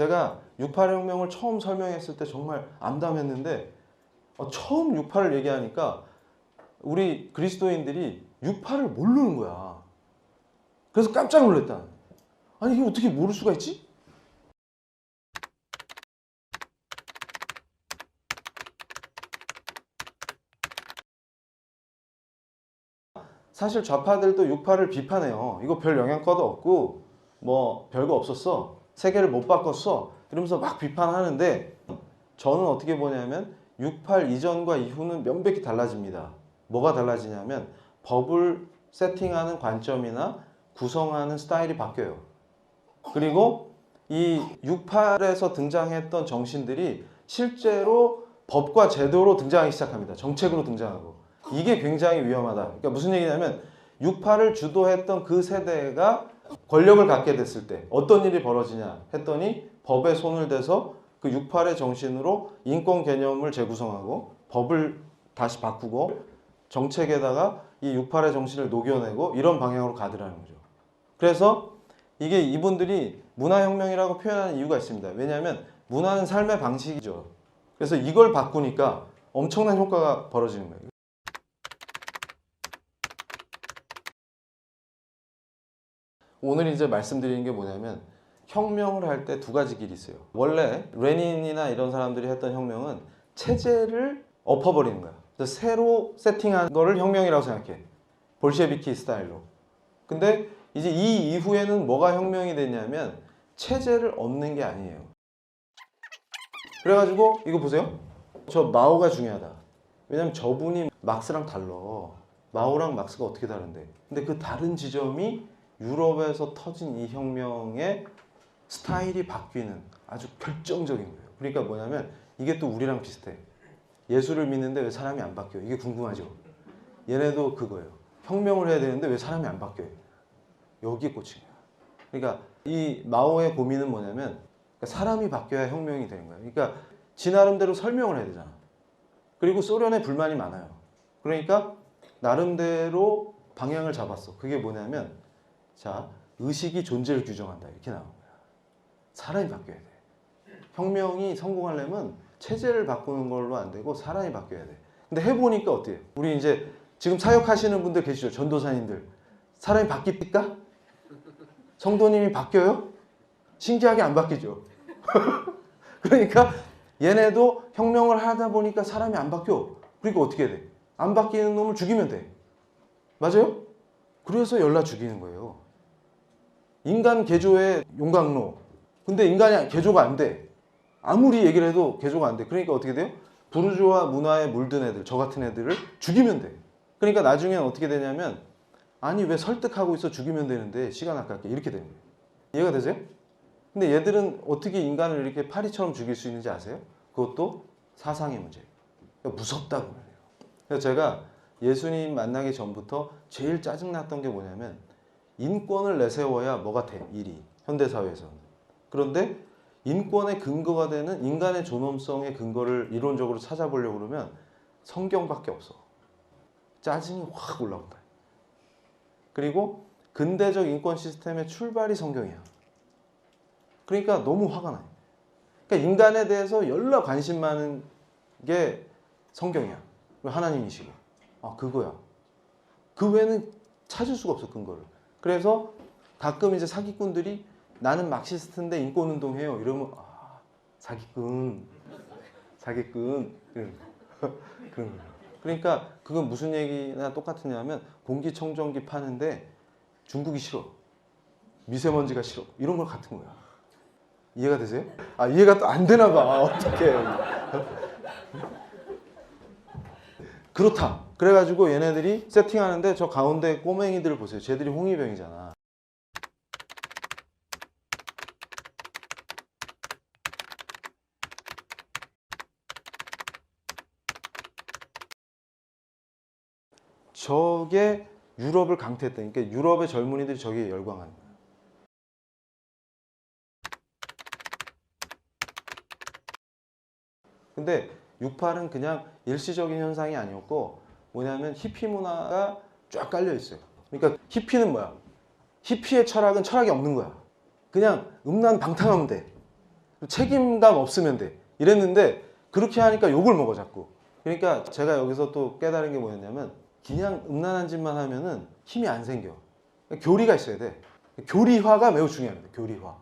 제가 68혁명을 처음 설명했을 때 정말 암담했는데 어, 처음 68을 얘기하니까 우리 그리스도인들이 68을 모르는 거야. 그래서 깜짝 놀랐다. 아니 이게 어떻게 모를 수가 있지? 사실 좌파들도 68을 비판해요. 이거 별 영향가도 없고 뭐 별거 없었어. 세계를 못 바꿨어. 이러면서 막 비판하는데 저는 어떻게 보냐면 68 이전과 이후는 명백히 달라집니다. 뭐가 달라지냐면 법을 세팅하는 관점이나 구성하는 스타일이 바뀌어요. 그리고 이 68에서 등장했던 정신들이 실제로 법과 제도로 등장하기 시작합니다. 정책으로 등장하고. 이게 굉장히 위험하다. 그러니까 무슨 얘기냐면 68을 주도했던 그 세대가 권력을 갖게 됐을 때 어떤 일이 벌어지냐 했더니 법에 손을 대서 그 68의 정신으로 인권 개념을 재구성하고 법을 다시 바꾸고 정책에다가 이 68의 정신을 녹여내고 이런 방향으로 가더라는 거죠. 그래서 이게 이분들이 문화혁명이라고 표현하는 이유가 있습니다. 왜냐하면 문화는 삶의 방식이죠. 그래서 이걸 바꾸니까 엄청난 효과가 벌어지는 거예요. 오늘 이제 말씀드리는 게 뭐냐면 혁명을 할 때 두 가지 길이 있어요. 원래 레닌이나 이런 사람들이 했던 혁명은 체제를 엎어버리는 거야. 새로 세팅한 거를 혁명이라고 생각해. 볼셰비키 스타일로. 근데 이제 이 이후에는 뭐가 혁명이 됐냐면 체제를 엎는 게 아니에요. 그래가지고 이거 보세요. 저 마오가 중요하다. 왜냐면 저분이 막스랑 달라. 마오랑 막스가 어떻게 다른데? 근데 그 다른 지점이 유럽에서 터진 이 혁명의 스타일이 바뀌는 아주 결정적인 거예요. 그러니까 뭐냐면 이게 또 우리랑 비슷해. 예수를 믿는데 왜 사람이 안 바뀌어? 이게 궁금하죠? 얘네도 그거예요. 혁명을 해야 되는데 왜 사람이 안 바뀌어요? 여기에 꽂힌 거야. 그러니까 이 마오의 고민은 뭐냐면 그러니까 사람이 바뀌어야 혁명이 되는 거예요. 그러니까 지 나름대로 설명을 해야 되잖아. 그리고 소련에 불만이 많아요. 그러니까 나름대로 방향을 잡았어. 그게 뭐냐면 자 의식이 존재를 규정한다 이렇게 나온 거야. 사람이 바뀌어야 돼. 혁명이 성공하려면 체제를 바꾸는 걸로 안 되고 사람이 바뀌어야 돼. 근데 해보니까 어때요? 우리 이제 지금 사역하시는 분들 계시죠? 전도사님들. 사람이 바뀝니까? 성도님이 바뀌어요? 신기하게 안 바뀌죠. 그러니까 얘네도 혁명을 하다 보니까 사람이 안 바뀌어. 그러니까 어떻게 해야 돼? 안 바뀌는 놈을 죽이면 돼. 맞아요? 그래서 열라 죽이는 거예요. 인간 개조의 용광로. 근데 인간이 개조가 안 돼. 아무리 얘기를 해도 개조가 안 돼. 그러니까 어떻게 돼요? 부르주아 문화에 물든 애들, 저 같은 애들을 죽이면 돼. 그러니까 나중엔 어떻게 되냐면 아니 왜 설득하고 있어 죽이면 되는데 시간 아깝게 이렇게 되는 거예요. 이해가 되세요? 근데 얘들은 어떻게 인간을 이렇게 파리처럼 죽일 수 있는지 아세요? 그것도 사상의 문제예요. 그러니까 무섭다고 그래요. 그래서 제가 예수님 만나기 전부터 제일 짜증났던 게 뭐냐면 인권을 내세워야 뭐가 돼 일이 현대사회에서는 그런데 인권의 근거가 되는 인간의 존엄성의 근거를 이론적으로 찾아보려고 그러면 성경밖에 없어. 짜증이 확 올라온다. 그리고 근대적 인권 시스템의 출발이 성경이야. 그러니까 너무 화가 나요. 그러니까 인간에 대해서 열나 관심 많은 게 성경이야. 하나님이시고. 아 그거야. 그 외에는 찾을 수가 없어 근거를 그래서 가끔 이제 사기꾼들이 나는 막시스트인데 인권운동 해요 이러면 아 사기꾼 사기꾼 거야. 그런 거야. 그러니까 그건 무슨 얘기나 똑같으냐면 공기청정기 파는데 중국이 싫어 미세먼지가 싫어 이런 걸 같은 거야 이해가 되세요? 아 이해가 또 안 되나 봐 어떡해 그렇다. 그래가지고 얘네들이 세팅하는데 저 가운데 꼬맹이들 보세요. 쟤들이 홍위병이잖아. 저게 유럽을 강퇴했다. 그러니까 유럽의 젊은이들이 저기에 열광하는 거야. 근데 68은 그냥 일시적인 현상이 아니었고 뭐냐면 히피 문화가 쫙 깔려 있어요. 그러니까 히피는 뭐야? 히피의 철학은 철학이 없는 거야. 그냥 음란 방탕하면 돼. 책임감 없으면 돼. 이랬는데 그렇게 하니까 욕을 먹어 자꾸. 그러니까 제가 여기서 또 깨달은 게 뭐였냐면 그냥 음란한 짓만 하면은 힘이 안 생겨. 교리가 있어야 돼. 교리화가 매우 중요합니다. 교리화.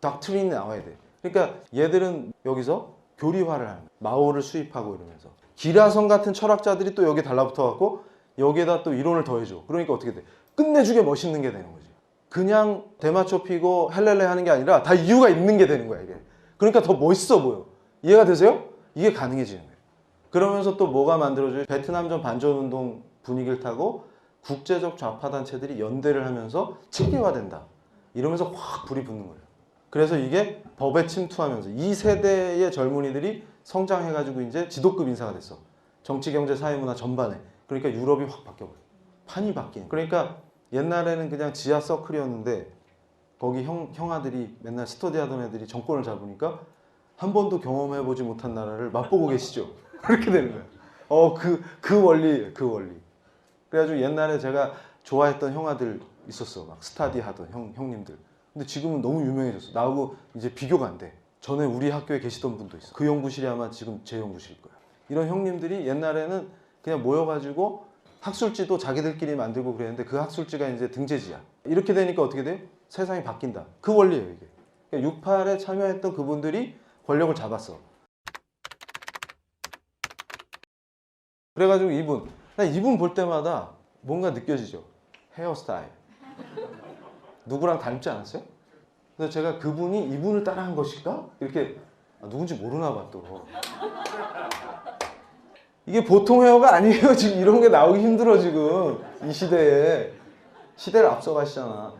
닥트린이 나와야 돼. 그러니까 얘들은 여기서 교리화를 하는. 마오를 수입하고 이러면서 기라성 같은 철학자들이 또 여기 달라붙어 갖고 여기에다 또 이론을 더해줘. 그러니까 어떻게 돼? 끝내주게 멋있는 게 되는 거지. 그냥 대마초 피고 헬렐레 하는 게 아니라 다 이유가 있는 게 되는 거야 이게. 그러니까 더 멋있어 보여. 이해가 되세요? 이게 가능해지는 거예요. 그러면서 또 뭐가 만들어져요? 베트남전 반전운동 분위기를 타고 국제적 좌파 단체들이 연대를 하면서 체계화된다. 이러면서 확 불이 붙는 거예요. 그래서 이게 법에 침투하면서 이 세대의 젊은이들이 성장해가지고 이제 지도급 인사가 됐어. 정치, 경제, 사회, 문화 전반에. 그러니까 유럽이 확 바뀌어버려. 판이 바뀌는. 그러니까 옛날에는 그냥 지하 서클이었는데 거기 형, 형아들이 맨날 스터디 하던 애들이 정권을 잡으니까 한 번도 경험해보지 못한 나라를 맛보고 계시죠. 그렇게 되는 거예요. 어, 그, 그 원리, 그 원리. 그래가지고 옛날에 제가 좋아했던 형아들 있었어. 막 스타디 하던 형, 형님들. 근데 지금은 너무 유명해졌어. 나하고 이제 비교가 안 돼. 전에 우리 학교에 계시던 분도 있어. 그 연구실이 아마 지금 제 연구실일 거야. 이런 형님들이 옛날에는 그냥 모여가지고 학술지도 자기들끼리 만들고 그랬는데 그 학술지가 이제 등재지야. 이렇게 되니까 어떻게 돼요? 세상이 바뀐다. 그 원리예요, 이게. 그러니까 68에 참여했던 그분들이 권력을 잡았어. 그래가지고 이분, 나 이분 볼 때마다 뭔가 느껴지죠. 헤어스타일. 누구랑 닮지 않았어요? 그래서 제가 그분이 이분을 따라한 것일까? 이렇게 아, 누군지 모르나 봐 또. 이게 보통 헤어가 아니에요. 지금 이런 게 나오기 힘들어 지금 이 시대에 시대를 앞서가시잖아.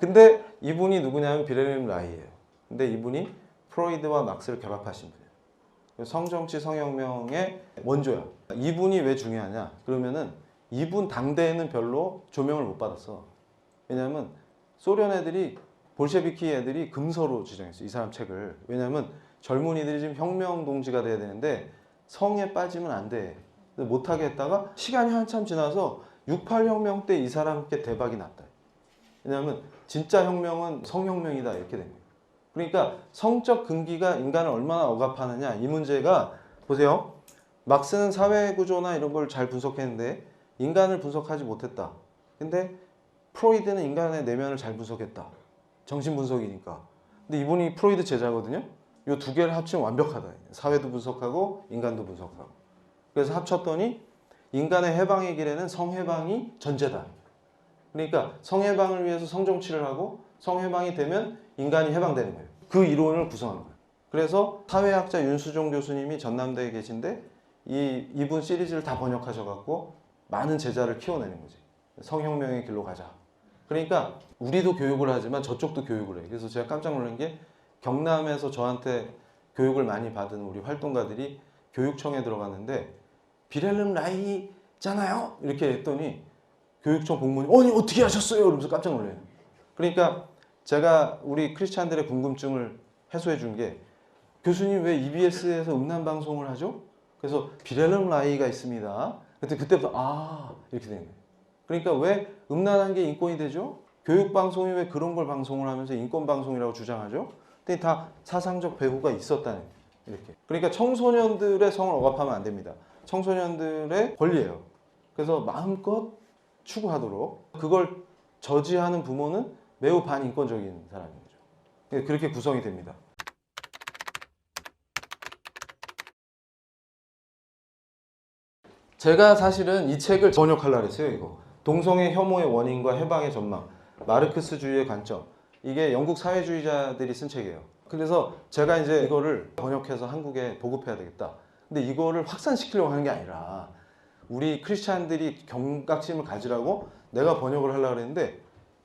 근데 이분이 누구냐면 비레림 라이예요. 근데 이분이 프로이드와 막스를 결합하신 분이에요. 성정치 성혁명의 원조야. 이분이 왜 중요하냐? 그러면은 이분 당대에는 별로 조명을 못 받았어. 왜냐하면 소련 애들이 볼셰비키 애들이 금서로 지정했어 이 사람 책을. 왜냐하면 젊은이들이 지금 혁명 동지가 돼야 되는데 성에 빠지면 안 돼. 근데 못하게 했다가 시간이 한참 지나서 68 혁명 때 이 사람께 대박이 났다. 왜냐하면 진짜 혁명은 성혁명이다 이렇게 된 거예요. 그러니까 성적 근기가 인간을 얼마나 억압하느냐 이 문제가 보세요. 막스는 사회 구조나 이런 걸 잘 분석했는데 인간을 분석하지 못했다. 근데 프로이드는 인간의 내면을 잘 분석했다. 정신 분석이니까. 근데 이분이 프로이드 제자거든요. 이 두 개를 합치면 완벽하다. 사회도 분석하고 인간도 분석하고. 그래서 합쳤더니 인간의 해방의 길에는 성해방이 전제다. 그러니까 성해방을 위해서 성정치를 하고 성해방이 되면 인간이 해방되는 거예요. 그 이론을 구성한 거예요. 그래서 사회학자 윤수종 교수님이 전남대에 계신데 이 이분 시리즈를 다 번역하셔갖고 많은 제자를 키워내는 거지. 성혁명의 길로 가자. 그러니까 우리도 교육을 하지만 저쪽도 교육을 해. 그래서 제가 깜짝 놀란 게 경남에서 저한테 교육을 많이 받은 우리 활동가들이 교육청에 들어갔는데 비렐름 라이잖아요. 이렇게 했더니 교육청 공무원이 아니 어떻게 하셨어요? 이러면서 깜짝 놀래요. 그러니까 제가 우리 크리스찬들의 궁금증을 해소해 준 게 교수님 왜 EBS에서 음란 방송을 하죠? 그래서 비렐름 라이가 있습니다. 그때 그때부터 아 이렇게 된 거예요. 그러니까 왜 음란한 게 인권이 되죠? 교육 방송이 왜 그런 걸 방송을 하면서 인권 방송이라고 주장하죠? 근데 다 사상적 배후가 있었다는. 이렇게. 그러니까 청소년들의 성을 억압하면 안 됩니다. 청소년들의 권리예요. 그래서 마음껏 추구하도록 그걸 저지하는 부모는 매우 반인권적인 사람인 거죠. 그렇게 구성이 됩니다. 제가 사실은 이 책을 번역하려고 했어요, 이거. 동성애 혐오의 원인과 해방의 전망, 마르크스주의의 관점. 이게 영국 사회주의자들이 쓴 책이에요. 그래서 제가 이제 이거를 번역해서 한국에 보급해야 되겠다. 근데 이거를 확산시키려고 하는 게 아니라 우리 크리스찬들이 경각심을 가지라고 내가 번역을 하려고 했는데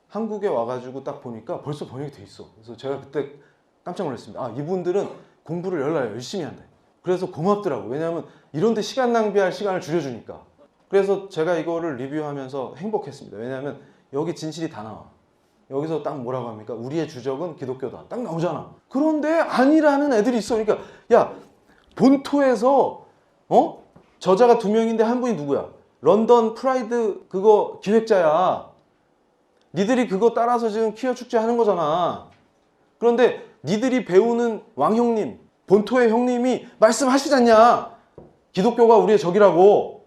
한국에 와가지고 딱 보니까 벌써 번역이 돼 있어. 그래서 제가 그때 깜짝 놀랐습니다. 아, 이분들은 공부를 열라 열심히 한다. 그래서 고맙더라고. 왜냐하면 이런 데 시간 낭비할 시간을 줄여주니까. 그래서 제가 이거를 리뷰하면서 행복했습니다. 왜냐하면 여기 진실이 다 나와. 여기서 딱 뭐라고 합니까? 우리의 주적은 기독교다. 딱 나오잖아. 그런데 아니라는 애들이 있어. 그러니까 야 본토에서 어 저자가 두 명인데 한 분이 누구야? 런던 프라이드 그거 기획자야. 니들이 그거 따라서 지금 퀴어 축제 하는 거잖아. 그런데 니들이 배우는 왕 형님, 본토의 형님이 말씀하시잖냐. 기독교가 우리의 적이라고.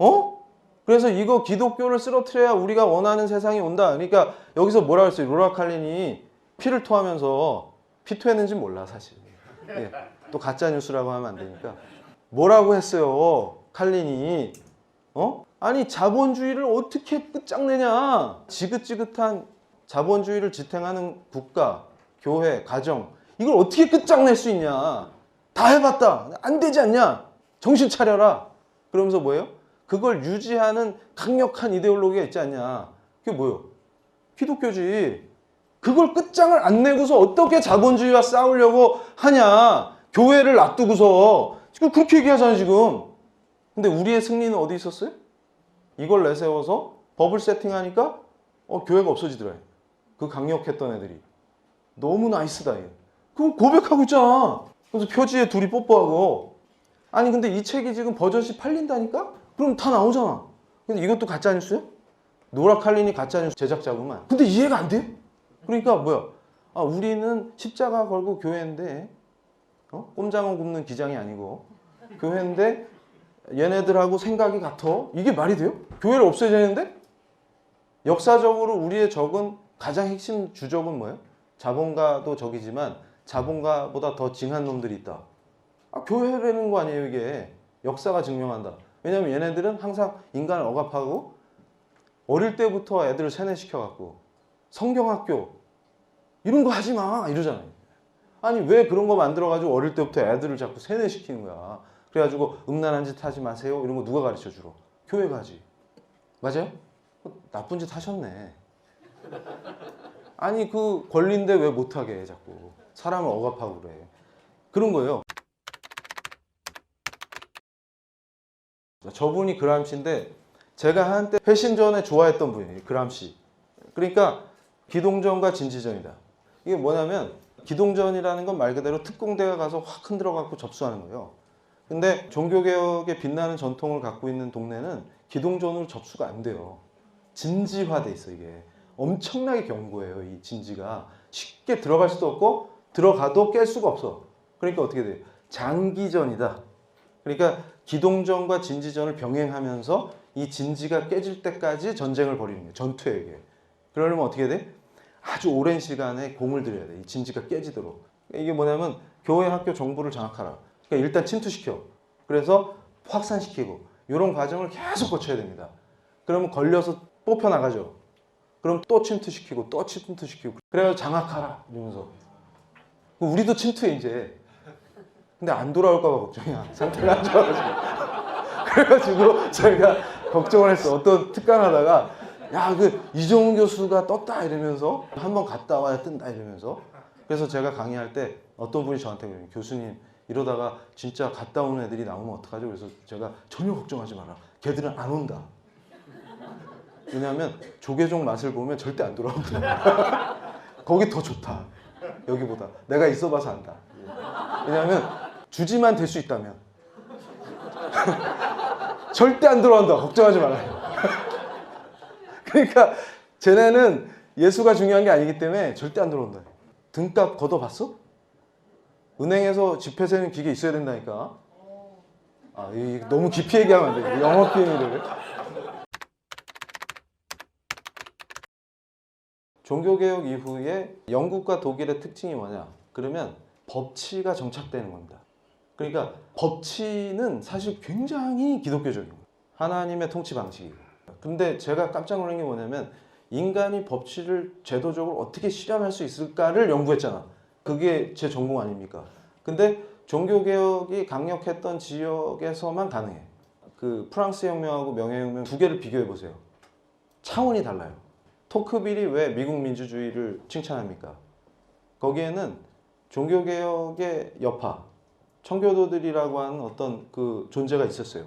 어? 그래서 이거 기독교를 쓰러트려야 우리가 원하는 세상이 온다. 그러니까 여기서 뭐라 그랬어요? 로라 칼린이 피를 토하면서 피 토했는지 몰라 사실. 예. 또 가짜 뉴스라고 하면 안 되니까. 뭐라고 했어요? 칼린이 어? 아니 자본주의를 어떻게 끝장내냐? 지긋지긋한 자본주의를 지탱하는 국가, 교회, 가정 이걸 어떻게 끝장낼 수 있냐? 다 해봤다. 안 되지 않냐? 정신 차려라. 그러면서 뭐예요? 그걸 유지하는 강력한 이데올로기가 있지 않냐? 그게 뭐예요? 기독교지. 그걸 끝장을 안 내고서 어떻게 자본주의와 싸우려고 하냐? 교회를 놔두고서 지금 그렇게 얘기하잖아요 지금. 근데 우리의 승리는 어디 있었어요? 이걸 내세워서 법을 세팅하니까 어, 교회가 없어지더라. 그 강력했던 애들이. 너무 나이스다. 얘. 그거 고백하고 있잖아. 그래서 표지에 둘이 뽀뽀하고. 아니 근데 이 책이 지금 버젓이 팔린다니까? 그럼 다 나오잖아. 근데 이것도 가짜 뉴스야? 노라 칼린이 가짜 뉴스 제작자구만. 근데 이해가 안 돼? 그러니까 뭐야? 아, 우리는 십자가 걸고 교회인데 어? 꼼장어 굽는 기장이 아니고 교회인데 얘네들하고 생각이 같아? 이게 말이 돼요? 교회를 없애야 되는데? 역사적으로 우리의 적은 가장 핵심 주적은 뭐예요? 자본가도 적이지만 자본가보다 더 징한 놈들이 있다. 아, 교회라는 거 아니에요 이게. 역사가 증명한다. 왜냐면 얘네들은 항상 인간을 억압하고 어릴 때부터 애들을 세뇌시켜갖고 성경학교 이런 거 하지 마 이러잖아요. 아니 왜 그런 거 만들어가지고 어릴 때부터 애들을 자꾸 세뇌시키는 거야. 그래가지고 음란한 짓 하지 마세요 이런 거 누가 가르쳐 주러? 교회가 하지. 맞아요? 어, 나쁜 짓 하셨네. 아니 그 권리인데 왜 못하게 해 자꾸 사람을 억압하고 그래. 그런 거예요. 저분이 그람시인데 제가 한때 회심 전에 좋아했던 분이에요. 그람시. 그러니까 기동전과 진지전이다. 이게 뭐냐면 기동전이라는 건 말 그대로 특공대가 가서 확 흔들어 갖고 접수하는 거예요. 근데 종교개혁에 빛나는 전통을 갖고 있는 동네는 기동전으로 접수가 안 돼요. 진지화돼 있어 이게. 엄청나게 견고해요 이 진지가. 쉽게 들어갈 수도 없고 들어가도 깰 수가 없어. 그러니까 어떻게 돼? 장기전이다. 그러니까 기동전과 진지전을 병행하면서 이 진지가 깨질 때까지 전쟁을 벌이는 거예요. 전투에 이게. 그러려면 어떻게 돼? 아주 오랜 시간에 공을 들여야 돼. 이 진지가 깨지도록. 이게 뭐냐면 교회, 학교, 정부를 장악하라. 그러니까 일단 침투시켜. 그래서 확산시키고 이런 과정을 계속 거쳐야 됩니다. 그러면 걸려서 뽑혀 나가죠. 그럼 또 침투시키고 또 침투시키고 그래서 장악하라 이러면서 우리도 침투해 이제. 근데 안 돌아올까봐 걱정이야. 상태가 안 좋아가지고. 그래가지고 저희가 걱정을 했어. 어떤 특강 하다가 야, 그 이종훈 교수가 떴다 이러면서 한 번 갔다 와야 뜬다 이러면서 그래서 제가 강의할 때 어떤 분이 저한테 그래요. 교수님 이러다가 진짜 갔다 오는 애들이 나오면 어떡하죠? 그래서 제가 전혀 걱정하지 마라. 걔들은 안 온다. 왜냐하면 조개종 맛을 보면 절대 안 돌아온다. 거기 더 좋다. 여기보다. 내가 있어봐서 안다. 왜냐하면 주지만 될 수 있다면 절대 안 돌아온다. 걱정하지 말아요. 그러니까 쟤네는 예수가 중요한 게 아니기 때문에 절대 안 들어온다. 등값 걷어봤어? 은행에서 지폐 세는 기계 있어야 된다니까. 아, 이 너무 깊이 얘기하면 안 돼. 영업 비밀을. 종교개혁 이후에 영국과 독일의 특징이 뭐냐? 그러면 법치가 정착되는 겁니다. 그러니까 법치는 사실 굉장히 기독교적인 거예요. 하나님의 통치 방식이고. 근데 제가 깜짝 놀란 게 뭐냐면 인간이 법치를 제도적으로 어떻게 실현할 수 있을까를 연구했잖아. 그게 제 전공 아닙니까? 근데 종교개혁이 강력했던 지역에서만 가능해. 그 프랑스 혁명하고 명예혁명 두 개를 비교해 보세요. 차원이 달라요. 토크빌이 왜 미국 민주주의를 칭찬합니까? 거기에는 종교개혁의 여파, 청교도들이라고 하는 어떤 그 존재가 있었어요.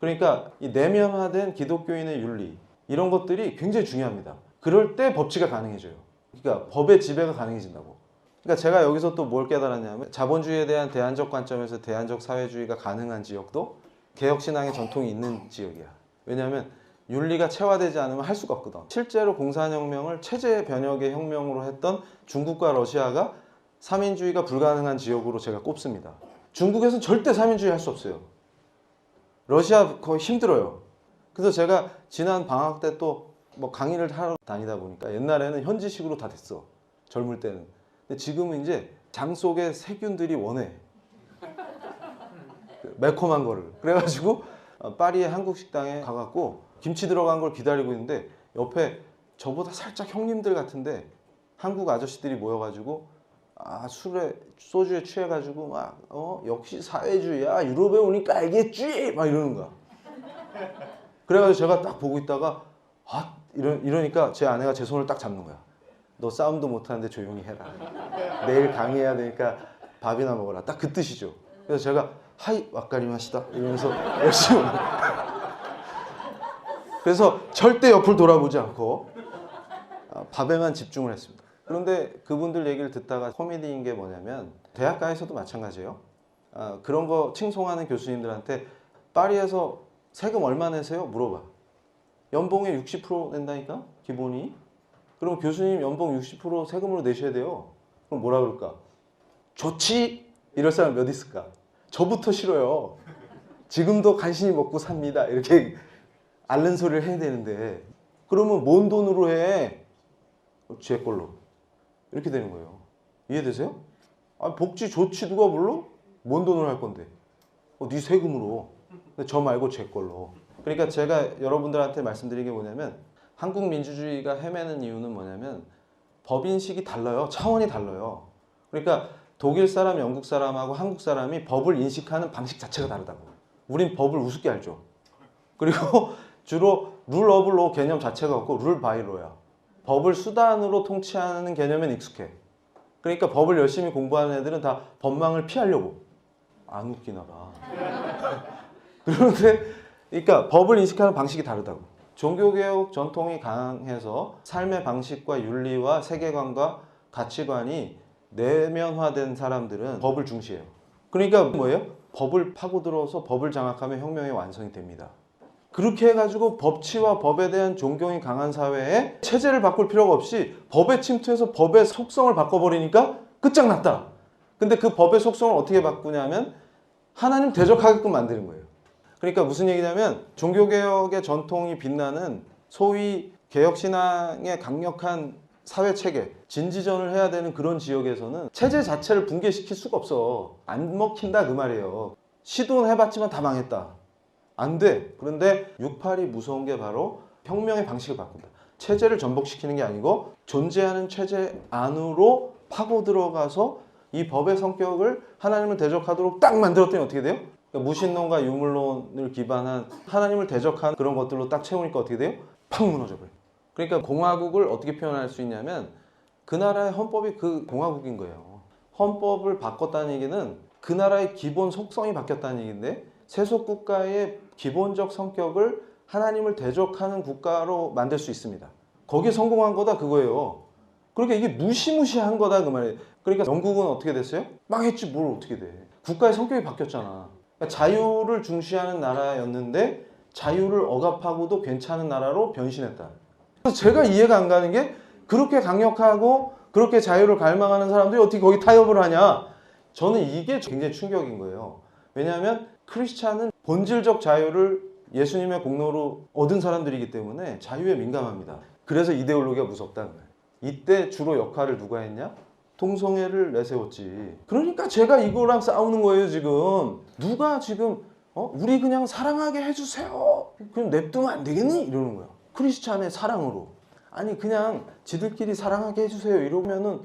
그러니까 이 내면화된 기독교인의 윤리 이런 것들이 굉장히 중요합니다. 그럴 때 법치가 가능해져요. 그러니까 법의 지배가 가능해진다고. 그러니까 제가 여기서 또 뭘 깨달았냐면 자본주의에 대한 대안적 관점에서 대안적 사회주의가 가능한 지역도 개혁신앙의 전통이 있는 지역이야. 왜냐하면 윤리가 체화되지 않으면 할 수가 없거든. 실제로 공산혁명을 체제 변혁의 혁명으로 했던 중국과 러시아가 삼인주의가 불가능한 지역으로 제가 꼽습니다. 중국에서는 절대 삼인주의 할 수 없어요. 러시아 거의 힘들어요. 그래서 제가 지난 방학 때 또 뭐 강의를 하러 다니다 보니까 옛날에는 현지식으로 다 됐어. 젊을 때는. 근데 지금은 이제 장 속에 세균들이 원해. 그 매콤한 거를. 그래가지고 어, 파리의 한국 식당에 가갖고 김치 들어간 걸 기다리고 있는데 옆에 저보다 살짝 형님들 같은데 한국 아저씨들이 모여가지고 아 술에 소주에 취해가지고 막 어 역시 사회주의야 유럽에 오니까 알겠지 막 이러는 거야. 그래가지고 제가 딱 보고 있다가 아 이러 이러니까 제 아내가 제 손을 딱 잡는 거야. 너 싸움도 못하는데 조용히 해라. 내일 강의해야 되니까 밥이나 먹어라. 딱 그 뜻이죠. 그래서 제가 하이 왁가리마시다 이러면서 열심히. 그래서 절대 옆을 돌아보지 않고 아, 밥에만 집중을 했습니다. 그런데 그분들 얘기를 듣다가 코미디인 게 뭐냐면 대학가에서도 마찬가지예요. 아, 그런 거 칭송하는 교수님들한테 파리에서 세금 얼마 내세요? 물어봐. 연봉의 60% 낸다니까 기본이. 그럼 교수님 연봉 60% 세금으로 내셔야 돼요. 그럼 뭐라 그럴까? 좋지? 이럴 사람 몇 있을까? 저부터 싫어요. 지금도 간신히 먹고 삽니다. 이렇게 앓는 소리를 해야 되는데 그러면 뭔 돈으로 해? 제 걸로 이렇게 되는 거예요. 이해되세요? 아 복지 좋지 누가 불러? 뭔 돈으로 할 건데? 어, 네 세금으로. 근데 저 말고 제 걸로. 그러니까 제가 여러분들한테 말씀드린 게 뭐냐면 한국 민주주의가 헤매는 이유는 뭐냐면 법인식이 달라요. 차원이 달라요. 그러니까 독일 사람, 영국 사람하고 한국 사람이 법을 인식하는 방식 자체가 다르다고. 우린 법을 우습게 알죠. 그리고 주로 룰 오브 로 개념 자체가 없고 룰 바이 로야. 법을 수단으로 통치하는 개념엔 익숙해. 그러니까 법을 열심히 공부하는 애들은 다 법망을 피하려고. 안 웃기나 봐. 그런데 그러니까 법을 인식하는 방식이 다르다고. 종교개혁 전통이 강해서 삶의 방식과 윤리와 세계관과 가치관이 내면화된 사람들은 법을 중시해요. 그러니까 뭐예요? 법을 파고들어서 법을 장악하면 혁명의 완성이 됩니다. 그렇게 해가지고 법치와 법에 대한 존경이 강한 사회에 체제를 바꿀 필요가 없이 법에 침투해서 법의 속성을 바꿔버리니까 끝장났다. 근데 그 법의 속성을 어떻게 바꾸냐면 하나님 대적하게끔 만드는 거예요. 그러니까 무슨 얘기냐면 종교개혁의 전통이 빛나는 소위 개혁신앙의 강력한 사회 체계, 진지전을 해야 되는 그런 지역에서는 체제 자체를 붕괴시킬 수가 없어. 안 먹힌다 그 말이에요. 시도는 해봤지만 다 망했다. 안 돼. 그런데 68이 무서운 게 바로 혁명의 방식을 바꾼다. 체제를 전복시키는 게 아니고 존재하는 체제 안으로 파고 들어가서 이 법의 성격을 하나님을 대적하도록 딱 만들었더니 어떻게 돼요? 그러니까 무신론과 유물론을 기반한 하나님을 대적한 그런 것들로 딱 채우니까 어떻게 돼요? 팍 무너져 버려요. 그러니까 공화국을 어떻게 표현할 수 있냐면 그 나라의 헌법이 그 공화국인 거예요. 헌법을 바꿨다는 얘기는 그 나라의 기본 속성이 바뀌었다는 얘기인데 세속 국가의 기본적 성격을 하나님을 대적하는 국가로 만들 수 있습니다. 거기에 성공한 거다 그거예요. 그러니까 이게 무시무시한 거다 그 말이에요. 그러니까 영국은 어떻게 됐어요? 망했지 뭘 어떻게 돼. 국가의 성격이 바뀌었잖아. 그러니까 자유를 중시하는 나라였는데 자유를 억압하고도 괜찮은 나라로 변신했다. 그래서 제가 이해가 안 가는 게 그렇게 강력하고 그렇게 자유를 갈망하는 사람들이 어떻게 거기 타협을 하냐? 저는 이게 굉장히 충격인 거예요. 왜냐하면 크리스찬은 본질적 자유를 예수님의 공로로 얻은 사람들이기 때문에 자유에 민감합니다. 그래서 이데올로기가 무섭다는 거예요. 이때 주로 역할을 누가 했냐? 동성애를 내세웠지. 그러니까 제가 이거랑 싸우는 거예요, 지금. 누가 지금, 어? 우리 그냥 사랑하게 해주세요. 그럼 냅두면 안 되겠니? 이러는 거야. 크리스찬의 사랑으로. 아니, 그냥 지들끼리 사랑하게 해주세요. 이러면은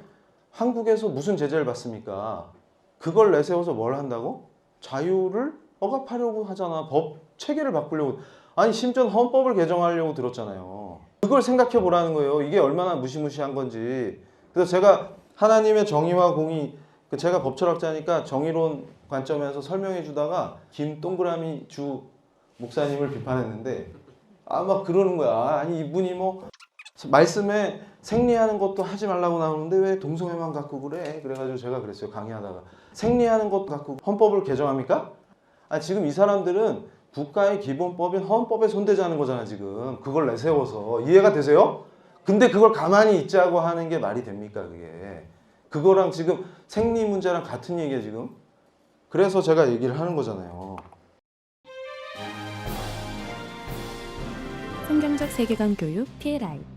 한국에서 무슨 제재를 받습니까? 그걸 내세워서 뭘 한다고? 자유를 억압하려고 하잖아. 법 체계를 바꾸려고. 아니, 심지어 헌법을 개정하려고 들었잖아요. 그걸 생각해 보라는 거예요. 이게 얼마나 무시무시한 건지. 그래서 제가 하나님의 정의와 공의, 그 제가 법철학자니까 정의론 관점에서 설명해 주다가 김 동그라미 주 목사님을 비판했는데 아 막 그러는 거야. 아니 이분이 뭐 말씀에 생리하는 것도 하지 말라고 나오는데 왜 동성애만 갖고 그래? 그래가지고 제가 그랬어요 강의하다가 생리하는 것 갖고 헌법을 개정합니까? 아 지금 이 사람들은 국가의 기본법인 헌법에 손대자는 거잖아 지금. 그걸 내세워서. 이해가 되세요? 근데 그걸 가만히 있자고 하는 게 말이 됩니까 그게? 그거랑 지금 생리 문제랑 같은 얘기야 지금? 그래서 제가 얘기를 하는 거잖아요. 성경적 세계관 교육 PLI